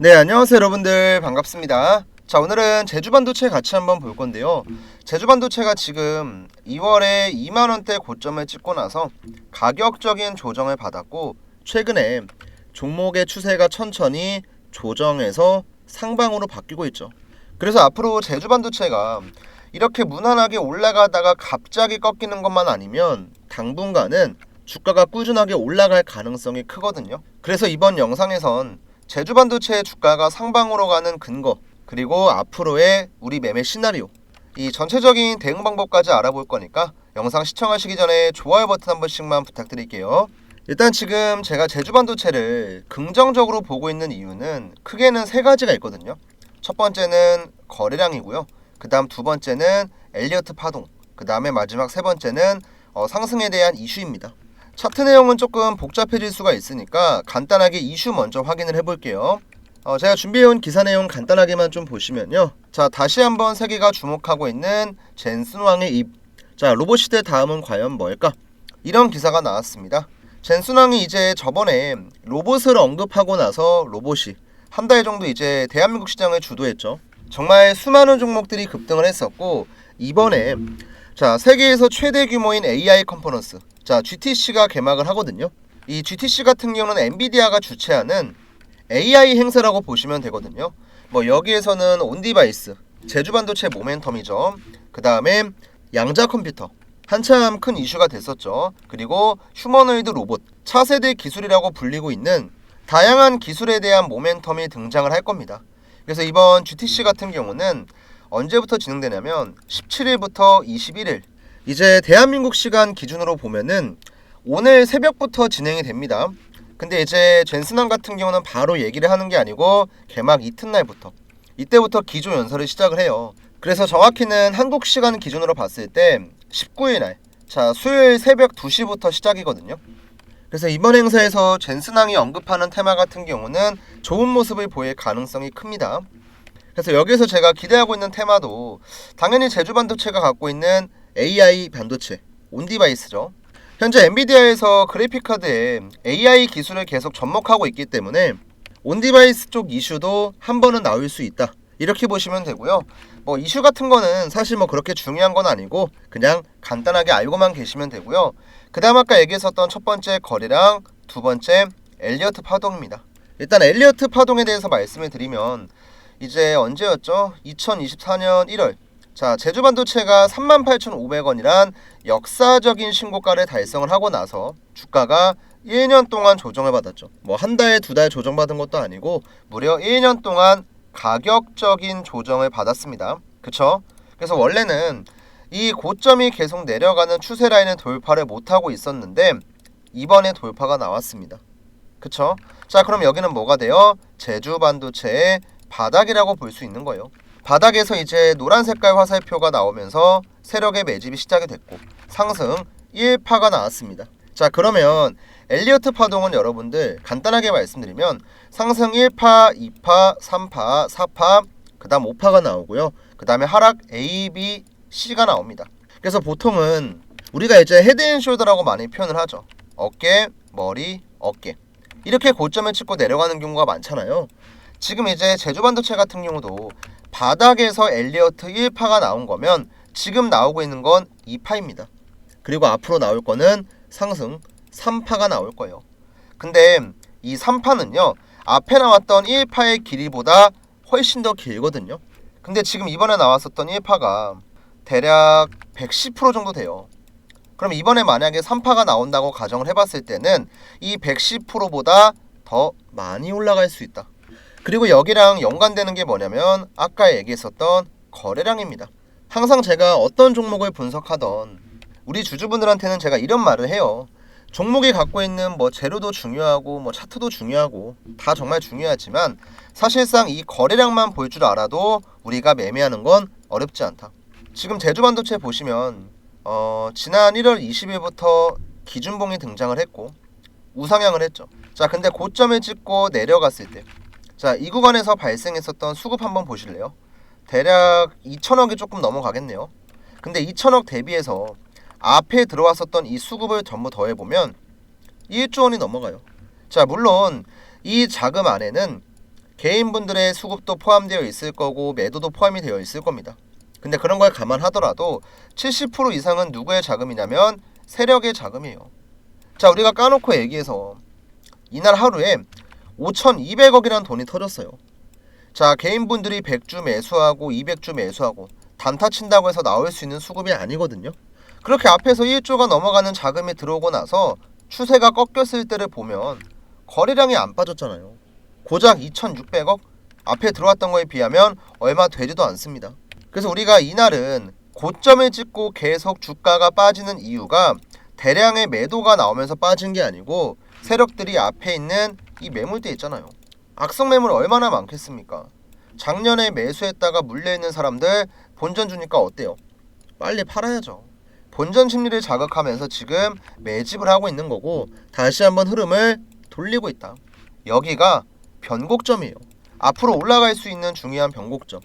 네, 안녕하세요, 여러분들. 반갑습니다. 자, 오늘은 제주 반도체 같이 한번 볼 건데요. 제주 반도체가 지금 2월에 2만 원대 고점을 찍고 나서 가격적인 조정을 받았고, 최근에 종목의 추세가 천천히 조정해서 상방으로 바뀌고 있죠. 그래서 앞으로 제주 반도체가 이렇게 무난하게 올라가다가 갑자기 꺾이는 것만 아니면 당분간은 주가가 꾸준하게 올라갈 가능성이 크거든요. 그래서 이번 영상에선 제주 반도체의 주가가 상방으로 가는 근거 그리고 앞으로의 우리 매매 시나리오 이 전체적인 대응 방법까지 알아볼 거니까 영상 시청하시기 전에 좋아요 버튼 한 번씩만 부탁드릴게요. 일단 지금 제가 제주 반도체를 긍정적으로 보고 있는 이유는 크게는 세 가지가 있거든요. 첫 번째는 거래량이고요. 그 다음 두 번째는 엘리어트 파동. 그 다음에 마지막 세 번째는 어, 상승에 대한 이슈입니다. 차트 내용은 조금 복잡해질 수가 있으니까 간단하게 이슈 먼저 확인을 해볼게요. 어, 제가 준비해온 기사 내용 간단하게만 좀 보시면요. 자, 다시 한번 세계가 주목하고 있는 젠슨 왕의 입. 자, 로봇 시대 다음은 과연 뭘까? 이런 기사가 나왔습니다. 젠슨 왕이 이제 저번에 로봇을 언급하고 나서 로봇이 한 달 정도 이제 대한민국 시장을 주도했죠. 정말 수많은 종목들이 급등을 했었고 이번에 자 세계에서 최대 규모인 AI 컨퍼런스 자 GTC가 개막을 하거든요. 이 GTC 같은 경우는 엔비디아가 주최하는 AI 행사라고 보시면 되거든요. 뭐 여기에서는 온디바이스, 제주 반도체 모멘텀이죠. 그 다음에 양자 컴퓨터 한참 큰 이슈가 됐었죠. 그리고 휴머노이드 로봇 차세대 기술이라고 불리고 있는 다양한 기술에 대한 모멘텀이 등장을 할 겁니다. 그래서 이번 GTC 같은 경우는 언제부터 진행되냐면 17일부터 21일 이제 대한민국 시간 기준으로 보면은 오늘 새벽부터 진행이 됩니다. 근데 이제 젠슨왕 같은 경우는 바로 얘기를 하는 게 아니고 개막 이튿날부터 이때부터 기조 연설을 시작을 해요. 그래서 정확히는 한국 시간 기준으로 봤을 때 19일 날, 자 수요일 새벽 2시부터 시작이거든요. 그래서 이번 행사에서 젠슨왕이 언급하는 테마 같은 경우는 좋은 모습을 보일 가능성이 큽니다. 그래서 여기서 제가 기대하고 있는 테마도 당연히 제주 반도체가 갖고 있는 AI 반도체, 온디바이스죠. 현재 엔비디아에서 그래픽카드에 AI 기술을 계속 접목하고 있기 때문에 온디바이스 쪽 이슈도 한 번은 나올 수 있다. 이렇게 보시면 되고요. 뭐 이슈 같은 거는 사실 뭐 그렇게 중요한 건 아니고 그냥 간단하게 알고만 계시면 되고요. 그다음 아까 얘기했었던 첫 번째 거래량, 두 번째 엘리어트 파동입니다. 일단 엘리어트 파동에 대해서 말씀을 드리면 이제 언제였죠? 2024년 1월. 자, 제주 반도체가 38,500원이란 역사적인 신고가를 달성을 하고 나서 주가가 1년 동안 조정을 받았죠. 뭐 한 달, 두 달 조정받은 것도 아니고 무려 1년 동안 가격적인 조정을 받았습니다. 그쵸? 그래서 원래는 이 고점이 계속 내려가는 추세 라인을 돌파를 못하고 있었는데 이번에 돌파가 나왔습니다. 그쵸? 자 그럼 여기는 뭐가 돼요? 제주 반도체의 바닥이라고 볼 수 있는 거예요. 바닥에서 이제 노란 색깔 화살표가 나오면서 세력의 매집이 시작이 됐고 상승 1파가 나왔습니다. 자 그러면 엘리어트 파동은 여러분들 간단하게 말씀드리면 상승 1파, 2파, 3파, 4파, 그 다음 5파가 나오고요. 그 다음에 하락 A, B, C가 나옵니다. 그래서 보통은 우리가 이제 헤드앤숄더라고 많이 표현을 하죠. 어깨, 머리, 어깨. 이렇게 고점을 찍고 내려가는 경우가 많잖아요. 지금 이제 제주반도체 같은 경우도 바닥에서 엘리어트 1파가 나온 거면 지금 나오고 있는 건 2파입니다. 그리고 앞으로 나올 거는 상승 3파가 나올 거예요. 근데 이 3파는요. 앞에 나왔던 1파의 길이보다 훨씬 더 길거든요. 근데 지금 이번에 나왔었던 1파가 대략 110% 정도 돼요. 그럼 이번에 만약에 3파가 나온다고 가정을 해봤을 때는 이 110%보다 더 많이 올라갈 수 있다. 그리고 여기랑 연관되는 게 뭐냐면 아까 얘기했었던 거래량입니다. 항상 제가 어떤 종목을 분석하던 우리 주주분들한테는 제가 이런 말을 해요. 종목이 갖고 있는 뭐 재료도 중요하고 뭐 차트도 중요하고 다 정말 중요하지만 사실상 이 거래량만 볼 줄 알아도 우리가 매매하는 건 어렵지 않다. 지금 제주반도체 보시면 어, 지난 1월 20일부터 기준봉이 등장을 했고 우상향을 했죠. 자, 근데 고점을 찍고 내려갔을 때, 자, 이 구간에서 발생했었던 수급 한번 보실래요? 대략 2천억이 조금 넘어가겠네요. 근데 2천억 대비해서 앞에 들어왔었던 이 수급을 전부 더해보면 1조 원이 넘어가요. 자, 물론 이 자금 안에는 개인분들의 수급도 포함되어 있을 거고 매도도 포함이 되어 있을 겁니다. 근데 그런 걸 감안하더라도 70% 이상은 누구의 자금이냐면 세력의 자금이에요. 자, 우리가 까놓고 얘기해서 이날 하루에 5,200억이라는 돈이 터졌어요. 자, 개인분들이 100주 매수하고 200주 매수하고 단타 친다고 해서 나올 수 있는 수급이 아니거든요. 그렇게 앞에서 1조가 넘어가는 자금이 들어오고 나서 추세가 꺾였을 때를 보면 거래량이 안 빠졌잖아요. 고작 2,600억 앞에 들어왔던 거에 비하면 얼마 되지도 않습니다. 그래서 우리가 이날은 고점을 찍고 계속 주가가 빠지는 이유가 대량의 매도가 나오면서 빠진 게 아니고 세력들이 앞에 있는 이 매물대 있잖아요. 악성 매물 얼마나 많겠습니까? 작년에 매수했다가 물려 있는 사람들 본전 주니까 어때요? 빨리 팔아야죠. 본전 심리를 자극하면서 지금 매집을 하고 있는 거고 다시 한번 흐름을 돌리고 있다. 여기가 변곡점이에요. 앞으로 올라갈 수 있는 중요한 변곡점.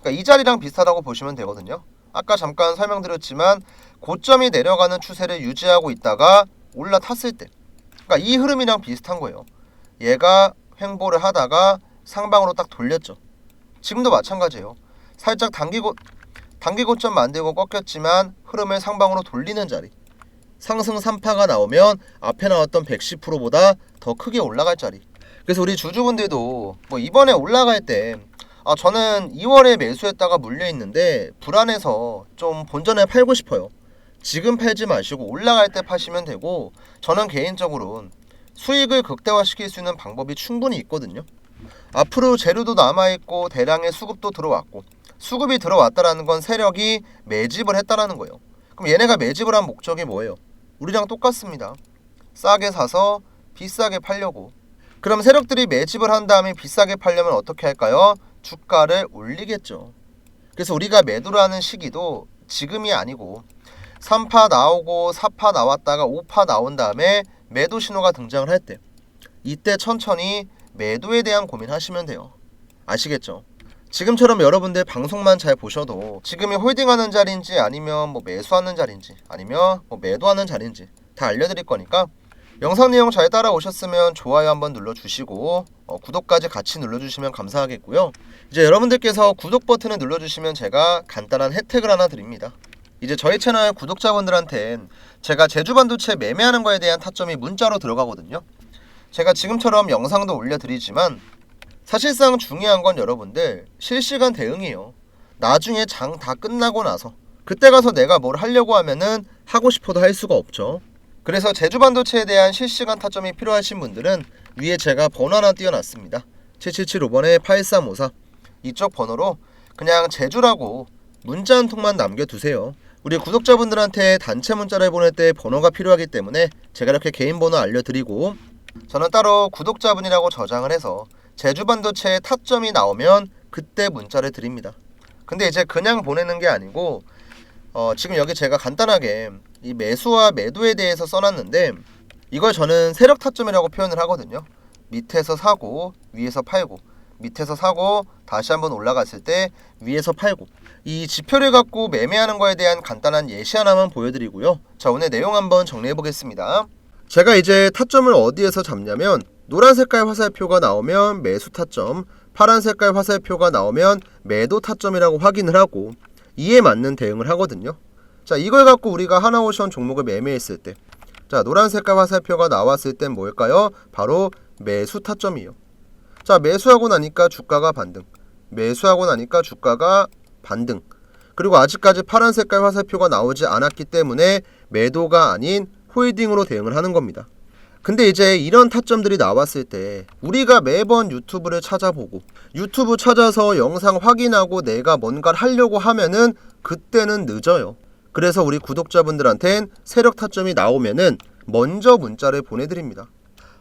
그러니까 이 자리랑 비슷하다고 보시면 되거든요. 아까 잠깐 설명드렸지만 고점이 내려가는 추세를 유지하고 있다가 올라탔을 때, 그러니까 이 흐름이랑 비슷한 거예요. 얘가 횡보를 하다가 상방으로 딱 돌렸죠. 지금도 마찬가지예요. 살짝 단기고 단기 고점 만들고 꺾였지만 흐름을 상방으로 돌리는 자리. 상승 3파가 나오면 앞에 나왔던 110%보다 더 크게 올라갈 자리. 그래서 우리 주주분들도 뭐 이번에 올라갈 때 아, 저는 2월에 매수했다가 물려 있는데 불안해서 좀 본전에 팔고 싶어요. 지금 팔지 마시고 올라갈 때 파시면 되고 저는 개인적으로 수익을 극대화시킬 수 있는 방법이 충분히 있거든요. 앞으로 재료도 남아 있고 대량의 수급도 들어왔고 수급이 들어왔다라는 건 세력이 매집을 했다라는 거예요. 그럼 얘네가 매집을 한 목적이 뭐예요? 우리랑 똑같습니다. 싸게 사서 비싸게 팔려고. 그럼 세력들이 매집을 한 다음에 비싸게 팔려면 어떻게 할까요? 주가를 올리겠죠. 그래서 우리가 매도를 하는 시기도 지금이 아니고 3파 나오고 4파 나왔다가 5파 나온 다음에 매도 신호가 등장을 할 때 이때 천천히 매도에 대한 고민하시면 돼요. 아시겠죠? 지금처럼 여러분들 방송만 잘 보셔도 지금이 홀딩하는 자리인지 아니면 뭐 매수하는 자리인지 아니면 뭐 매도하는 자리인지 다 알려드릴 거니까 영상 내용 잘 따라오셨으면 좋아요 한번 눌러주시고 어, 구독까지 같이 눌러주시면 감사하겠고요. 이제 여러분들께서 구독 버튼을 눌러주시면 제가 간단한 혜택을 하나 드립니다. 이제 저희 채널 구독자분들한텐 제가 제주 반도체 매매하는 거에 대한 타점이 문자로 들어가거든요. 제가 지금처럼 영상도 올려드리지만 사실상 중요한 건 여러분들 실시간 대응이에요. 나중에 장 다 끝나고 나서 그때 가서 내가 뭘 하려고 하면은 하고 싶어도 할 수가 없죠. 그래서 제주 반도체에 대한 실시간 타점이 필요하신 분들은 위에 제가 번호 하나 띄워놨습니다. 7775번에 8354 이쪽 번호로 그냥 제주라고 문자 한 통만 남겨두세요. 우리 구독자분들한테 단체 문자를 보낼 때 번호가 필요하기 때문에 제가 이렇게 개인 번호 알려드리고 저는 따로 구독자분이라고 저장을 해서 제주 반도체에 타점이 나오면 그때 문자를 드립니다. 근데 이제 그냥 보내는 게 아니고 어, 지금 여기 제가 간단하게 이 매수와 매도에 대해서 써놨는데 이걸 저는 세력 타점이라고 표현을 하거든요. 밑에서 사고 위에서 팔고 밑에서 사고 다시 한번 올라갔을 때 위에서 팔고 이 지표를 갖고 매매하는 거에 대한 간단한 예시 하나만 보여드리고요. 자 오늘 내용 한번 정리해 보겠습니다. 제가 이제 타점을 어디에서 잡냐면 노란 색깔 화살표가 나오면 매수 타점, 파란 색깔 화살표가 나오면 매도 타점이라고 확인을 하고 이에 맞는 대응을 하거든요. 자, 이걸 갖고 우리가 하나오션 종목을 매매했을 때 자, 노란 색깔 화살표가 나왔을 땐 뭘까요? 바로 매수 타점이에요. 자, 매수하고 나니까 주가가 반등. 매수하고 나니까 주가가 반등. 그리고 아직까지 파란 색깔 화살표가 나오지 않았기 때문에 매도가 아닌 홀딩으로 대응을 하는 겁니다. 근데 이제 이런 타점들이 나왔을 때 우리가 매번 유튜브를 찾아보고 유튜브 찾아서 영상 확인하고 내가 뭔가를 하려고 하면은 그때는 늦어요. 그래서 우리 구독자분들한텐 세력 타점이 나오면은 먼저 문자를 보내드립니다.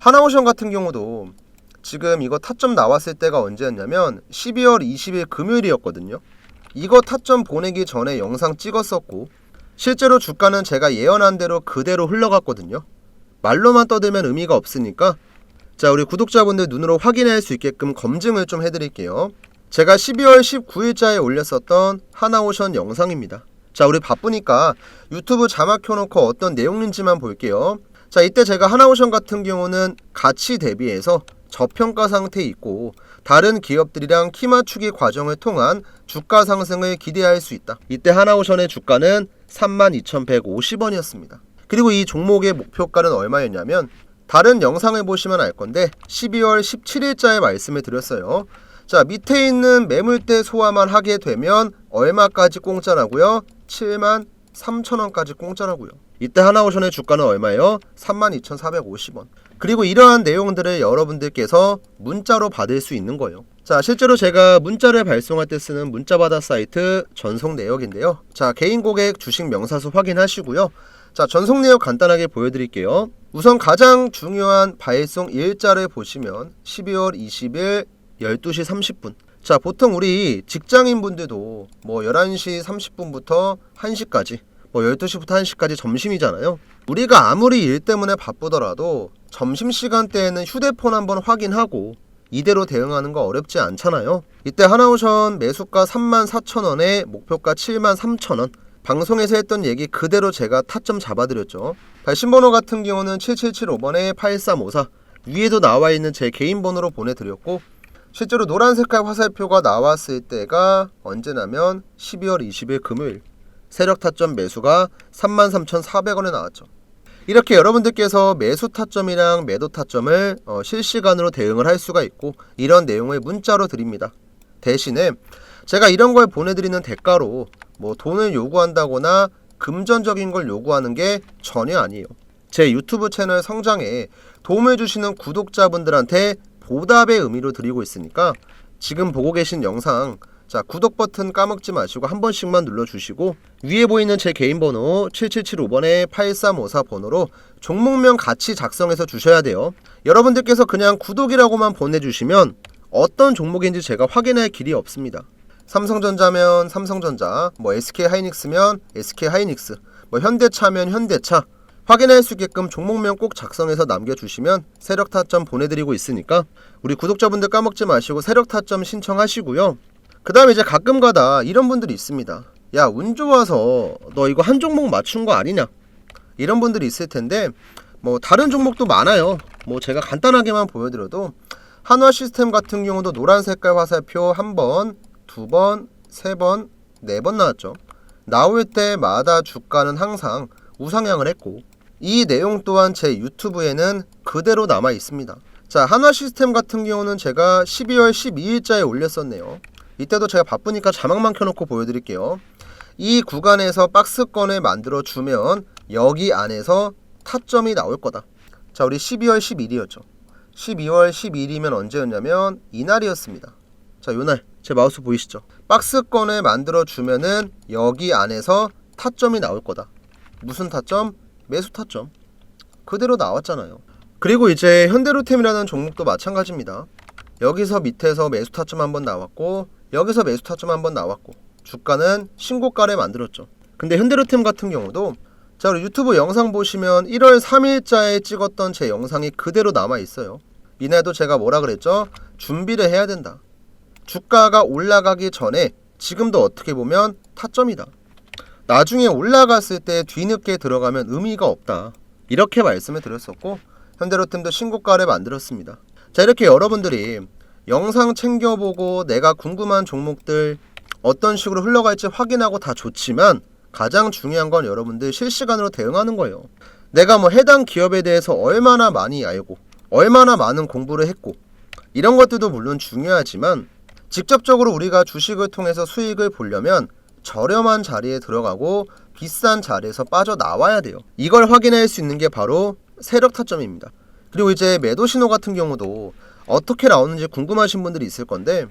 하나오션 같은 경우도 지금 이거 타점 나왔을 때가 언제였냐면 12월 20일 금요일이었거든요. 이거 타점 보내기 전에 영상 찍었었고 실제로 주가는 제가 예언한 대로 그대로 흘러갔거든요. 말로만 떠들면 의미가 없으니까 자 우리 구독자분들 눈으로 확인할 수 있게끔 검증을 좀 해드릴게요. 제가 12월 19일자에 올렸었던 하나오션 영상입니다. 자 우리 바쁘니까 유튜브 자막 켜놓고 어떤 내용인지만 볼게요. 자 이때 제가 하나오션 같은 경우는 가치 대비해서 저평가 상태에 있고 다른 기업들이랑 키 맞추기 과정을 통한 주가 상승을 기대할 수 있다. 이때 하나오션의 주가는 32,150원이었습니다. 그리고 이 종목의 목표가는 얼마였냐면 다른 영상을 보시면 알 건데 12월 17일자에 말씀을 드렸어요. 자, 밑에 있는 매물대 소화만 하게 되면 얼마까지 공짜라고요? 7만 3천원까지 공짜라고요. 이때 하나오션의 주가는 얼마예요? 32,450원. 그리고 이러한 내용들을 여러분들께서 문자로 받을 수 있는 거예요. 자, 실제로 제가 문자를 발송할 때 쓰는 문자받아 사이트 전송 내역인데요. 자, 개인 고객 주식 명사수 확인하시고요. 자, 전송 내역 간단하게 보여드릴게요. 우선 가장 중요한 발송 일자를 보시면 12월 20일 12시 30분. 자, 보통 우리 직장인 분들도 뭐 11시 30분부터 1시까지, 뭐 12시부터 1시까지 점심이잖아요. 우리가 아무리 일 때문에 바쁘더라도 점심시간 때에는 휴대폰 한번 확인하고 이대로 대응하는 거 어렵지 않잖아요. 이때 하나오션 매수가 34,000원에 목표가 73,000원. 방송에서 했던 얘기 그대로 제가 타점 잡아드렸죠. 발신번호 같은 경우는 7775번에 8354 위에도 나와 있는 제 개인 번호로 보내드렸고 실제로 노란 색깔 화살표가 나왔을 때가 언제냐면 12월 20일 금요일 세력 타점 매수가 33,400원에 나왔죠. 이렇게 여러분들께서 매수 타점이랑 매도 타점을 어, 실시간으로 대응을 할 수가 있고 이런 내용을 문자로 드립니다. 대신에 제가 이런 걸 보내드리는 대가로 뭐 돈을 요구한다거나 금전적인 걸 요구하는 게 전혀 아니에요. 제 유튜브 채널 성장에 도움을 주시는 구독자분들한테 보답의 의미로 드리고 있으니까 지금 보고 계신 영상 자 구독 버튼 까먹지 마시고 한 번씩만 눌러주시고 위에 보이는 제 개인 번호 7775번에 8354 번호로 종목명 같이 작성해서 주셔야 돼요. 여러분들께서 그냥 구독이라고만 보내주시면 어떤 종목인지 제가 확인할 길이 없습니다. 삼성전자면 삼성전자, 뭐 SK 하이닉스면 SK 하이닉스, 뭐 현대차면 현대차 확인할 수 있게끔 종목명 꼭 작성해서 남겨주시면 세력 타점 보내드리고 있으니까 우리 구독자분들 까먹지 마시고 세력 타점 신청하시고요. 그 다음에 이제 가끔 가다 이런 분들이 있습니다. 야, 운 좋아서 너 이거 한 종목 맞춘 거 아니냐? 이런 분들이 있을 텐데, 뭐, 다른 종목도 많아요. 뭐, 제가 간단하게만 보여드려도, 한화 시스템 같은 경우도 노란 색깔 화살표 한 번, 두 번, 세 번, 네 번 나왔죠. 나올 때마다 주가는 항상 우상향을 했고, 이 내용 또한 제 유튜브에는 그대로 남아 있습니다. 자, 한화 시스템 같은 경우는 제가 12월 12일자에 올렸었네요. 이때도 제가 바쁘니까 자막만 켜놓고 보여드릴게요. 이 구간에서 박스권을 만들어 주면 여기 안에서 타점이 나올 거다. 자, 우리 12월 11일이었죠. 12월 12일이면 언제였냐면 이날이었습니다. 자, 요날 제 마우스 보이시죠? 박스권을 만들어 주면은 여기 안에서 타점이 나올 거다. 무슨 타점? 매수 타점. 그대로 나왔잖아요. 그리고 이제 현대로템이라는 종목도 마찬가지입니다. 여기서 밑에서 매수 타점 한번 나왔고 여기서 매수 타점 한번 나왔고 주가는 신고가를 만들었죠. 근데 현대로템 같은 경우도 자 우리 유튜브 영상 보시면 1월 3일자에 찍었던 제 영상이 그대로 남아 있어요. 이날도 제가 뭐라 그랬죠? 준비를 해야 된다. 주가가 올라가기 전에 지금도 어떻게 보면 타점이다. 나중에 올라갔을 때 뒤늦게 들어가면 의미가 없다. 이렇게 말씀을 드렸었고 현대로템도 신고가를 만들었습니다. 자 이렇게 여러분들이 영상 챙겨보고 내가 궁금한 종목들 어떤 식으로 흘러갈지 확인하고 다 좋지만 가장 중요한 건 여러분들 실시간으로 대응하는 거예요. 내가 뭐 해당 기업에 대해서 얼마나 많이 알고 얼마나 많은 공부를 했고 이런 것들도 물론 중요하지만 직접적으로 우리가 주식을 통해서 수익을 보려면 저렴한 자리에 들어가고 비싼 자리에서 빠져나와야 돼요. 이걸 확인할 수 있는 게 바로 세력 타점입니다. 그리고 이제 매도 신호 같은 경우도 어떻게 나오는지 궁금하신 분들이 있을 건데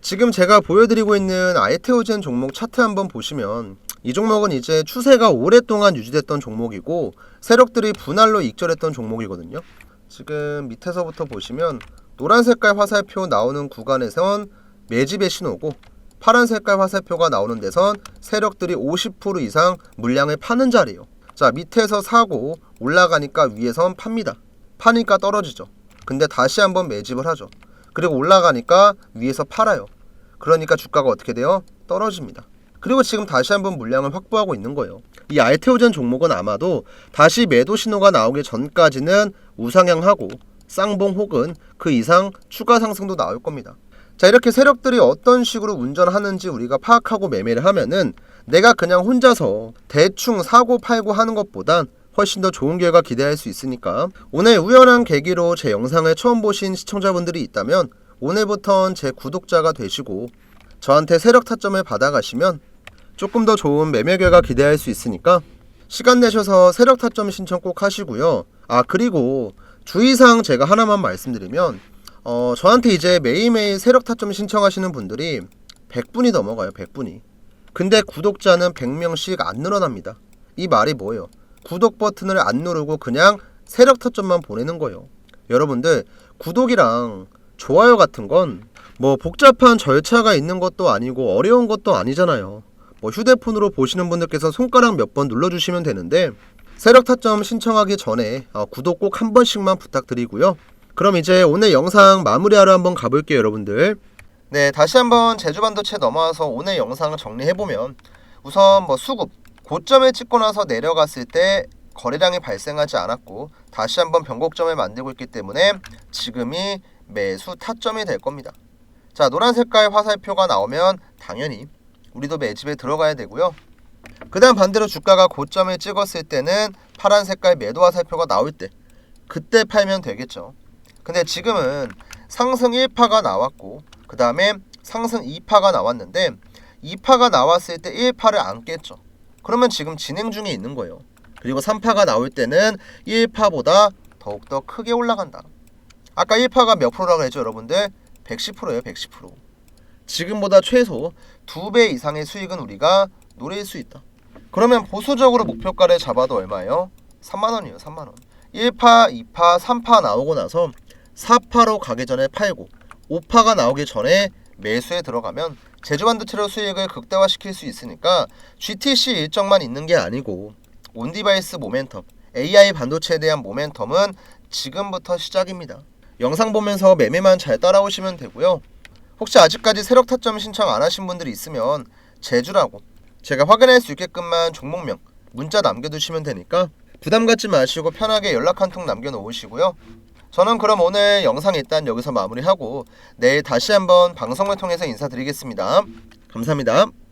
지금 제가 보여드리고 있는 아이테오젠 종목 차트 한번 보시면 이 종목은 이제 추세가 오랫동안 유지됐던 종목이고 세력들이 분할로 익절했던 종목이거든요. 지금 밑에서부터 보시면 노란 색깔 화살표 나오는 구간에선 매집의 신호고 파란 색깔 화살표가 나오는 데선 세력들이 50% 이상 물량을 파는 자리예요. 자 밑에서 사고 올라가니까 위에선 팝니다. 파니까 떨어지죠. 근데 다시 한번 매집을 하죠. 그리고 올라가니까 위에서 팔아요. 그러니까 주가가 어떻게 돼요? 떨어집니다. 그리고 지금 다시 한번 물량을 확보하고 있는 거예요. 이 알테오젠 종목은 아마도 다시 매도 신호가 나오기 전까지는 우상향하고 쌍봉 혹은 그 이상 추가 상승도 나올 겁니다. 자 이렇게 세력들이 어떤 식으로 운전하는지 우리가 파악하고 매매를 하면은 내가 그냥 혼자서 대충 사고 팔고 하는 것보단 훨씬 더 좋은 결과 기대할 수 있으니까 오늘 우연한 계기로 제 영상을 처음 보신 시청자분들이 있다면 오늘부턴 제 구독자가 되시고 저한테 세력 타점을 받아가시면 조금 더 좋은 매매 결과 기대할 수 있으니까 시간 내셔서 세력 타점 신청 꼭 하시고요. 아 그리고 주의사항 제가 하나만 말씀드리면 어 저한테 이제 매일매일 세력 타점 신청하시는 분들이 100분이 넘어가요. 100분이. 근데 구독자는 100명씩 안 늘어납니다. 이 말이 뭐예요? 구독 버튼을 안 누르고 그냥 세력 타점만 보내는 거예요. 여러분들 구독이랑 좋아요 같은 건 뭐 복잡한 절차가 있는 것도 아니고 어려운 것도 아니잖아요. 뭐 휴대폰으로 보시는 분들께서 손가락 몇 번 눌러주시면 되는데 세력 타점 신청하기 전에 어, 구독 꼭 한 번씩만 부탁드리고요. 그럼 이제 오늘 영상 마무리하러 한번 가볼게요, 여러분들. 네, 다시 한번 제주 반도체 넘어와서 오늘 영상을 정리해 보면 우선 뭐 수급 고점을 찍고 나서 내려갔을 때 거래량이 발생하지 않았고 다시 한번 변곡점을 만들고 있기 때문에 지금이 매수 타점이 될 겁니다. 자, 노란 색깔 화살표가 나오면 당연히 우리도 매집에 들어가야 되고요. 그 다음 반대로 주가가 고점을 찍었을 때는 파란 색깔 매도 화살표가 나올 때 그때 팔면 되겠죠. 근데 지금은 상승 1파가 나왔고 그 다음에 상승 2파가 나왔는데 2파가 나왔을 때 1파를 안 깼죠. 그러면 지금 진행 중에 있는 거예요. 그리고 3파가 나올 때는 1파보다 더욱더 크게 올라간다. 아까 1파가 몇 프로라고 했죠, 여러분들? 110%예요, 110%. 지금보다 최소 2배 이상의 수익은 우리가 노릴 수 있다. 그러면 보수적으로 목표가를 잡아도 얼마예요? 3만 원이에요, 3만 원. 1파, 2파, 3파 나오고 나서 4파로 가기 전에 팔고 5파가 나오기 전에 매수에 들어가면 제주반도체로 수익을 극대화시킬 수 있으니까 GTC 일정만 있는 게 아니고 온디바이스 모멘텀, AI 반도체에 대한 모멘텀은 지금부터 시작입니다. 영상 보면서 매매만 잘 따라오시면 되고요. 혹시 아직까지 세력 타점 신청 안 하신 분들이 있으면 제주라고 제가 확인할 수 있게끔만 종목명 문자 남겨두시면 되니까 부담 갖지 마시고 편하게 연락 한 통 남겨놓으시고요. 저는 그럼 오늘 영상 일단 여기서 마무리하고 내일 다시 한번 방송을 통해서 인사드리겠습니다. 감사합니다.